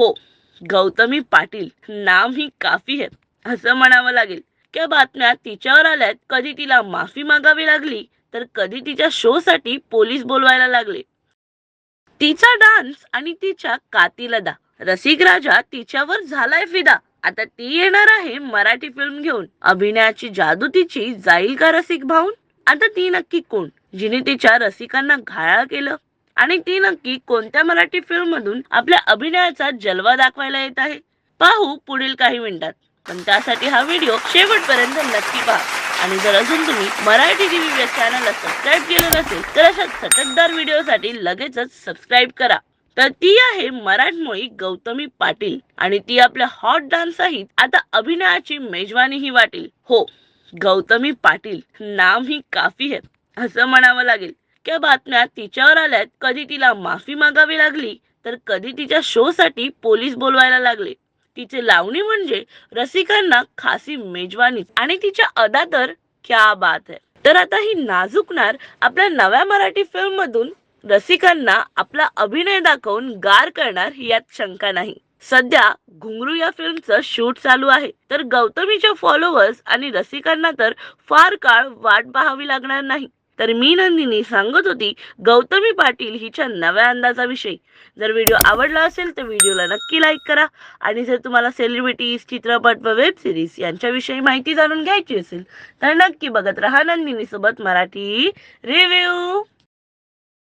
हो गौतमी पाटील नाम ही काफी आहेत असं म्हणावं लागेल. त्या बातम्या तिच्यावर आल्यात कधी तिला माफी मागावी लागली तर कधी तिच्या शो साठी पोलीस बोलवायला लागले. तिचा डान्स आणि तिच्या कातिलदा रसिक राजा तिच्यावर झालाय फिदा. आता ती येणार आहे मराठी फिल्म घेऊन. अभिनयाची जादू तिची जाईल का रसिक भाऊन? आता ती नक्की कोण? जिने तिच्या रसिकांना घायाळ केलं आणि ती नक्की कोणत्या मराठी फिल्म मधून आपल्या अभिनयाचा जलवा दाखवायला येत आहे? पाहू पुढील काही मिनिटात. पण त्यासाठी हा व्हिडिओ शेवटपर्यंत नक्की पहा. आणि जर अजून तुम्ही मराठी टीव्ही चॅनलला सबस्क्राईब केलं नसेल तर अशा सटकदार व्हिडिओसाठी लगेचच सबस्क्राईब करा. तर ती आहे मराठमोळी गौतमी पाटील. आणि ती आपल्या हॉट डान्स सहित आता अभिनयाची मेजवानीही वाटेल. हो गौतमी पाटील. नाम ही काफी है असं म्हणावं लागेल. इतक्या बातम्या तिच्यावर आल्यात कधी तिला माफी मागावी लागली तर कधी तिच्या शो साठी पोलीस बोलवायला लागले. तिचे लावणी म्हणजे रसिकांना खासी मेजवानी आणि तिच्या अदा तर क्या बात है. तर आता ही नाजुकणार आपल्या नव्या मराठी फिल्म मधून रसिकांना आपला अभिनय दाखवून गार करणार यात शंका नाही. सध्या घुंगरू या फिल्मचं शूट चालू आहे. तर गौतमीच्या फॉलोअर्स आणि रसिकांना तर फार काळ वाट पाहावी लागणार नाही. तर मी नंदिनी सांगत होती गौतमी पाटील हिच्या नव्या अंदाजाविषयी. जर व्हिडिओ आवडला असेल तर व्हिडिओला नक्की लाईक करा आणि जर तुम्हाला सेलिब्रिटीज चित्रपट व वेब सिरीज यांच्याविषयी माहिती जाणून घ्यायची असेल तर नक्की बघत राहा नंदिनी सोबत मराठी रिव्ह्यू